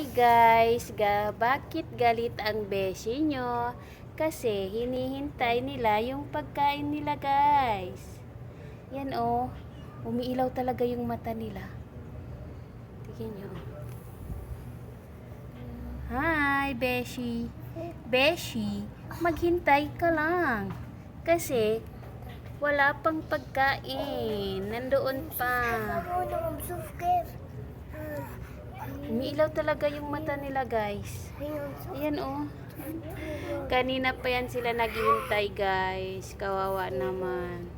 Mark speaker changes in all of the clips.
Speaker 1: Hi guys, ga bakit galit ang beshi nyo? Kasi hinihintay nila yung pagkain nila guys. Yan oh, umiilaw talaga yung mata nila. Tingnan nyo. Hi beshi. Beshi, maghintay ka lang. Kasi wala pang pagkain. Nandoon pa. Umiilaw talaga yung mata nila guys. Ayan oh. Kanina pa yan sila naghihintay guys. Kawawa naman.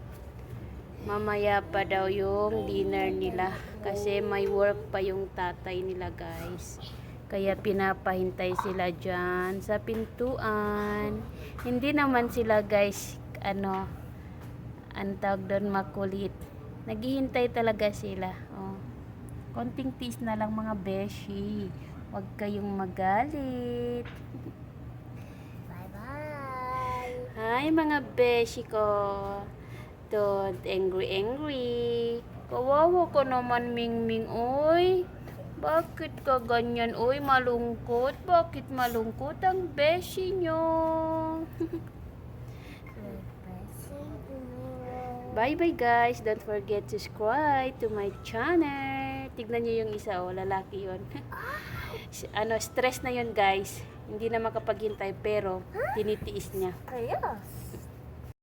Speaker 1: Mamaya pa daw yung dinner nila. Kasi may work pa yung tatay nila guys. Kaya pinapahintay sila dyan sa pintuan. Hindi naman sila guys, ano, ang tawag doon makulit. Naghihintay talaga sila. Konting tis na lang mga beshi. Huwag kayong magalit.
Speaker 2: Bye-bye.
Speaker 1: Hi mga beshi ko. Don't angry angry. Kawawa ko naman Ming Ming oy. Bakit ka ganyan oy malungkot? Bakit malungkot ang beshi nyo? Bye bye guys. Don't forget to subscribe to my channel. Tignan nyo yung isa oh, lalaki yon. ano, stress na yon guys. Hindi na makapaghintay pero tinitiis niya.
Speaker 2: Ayos.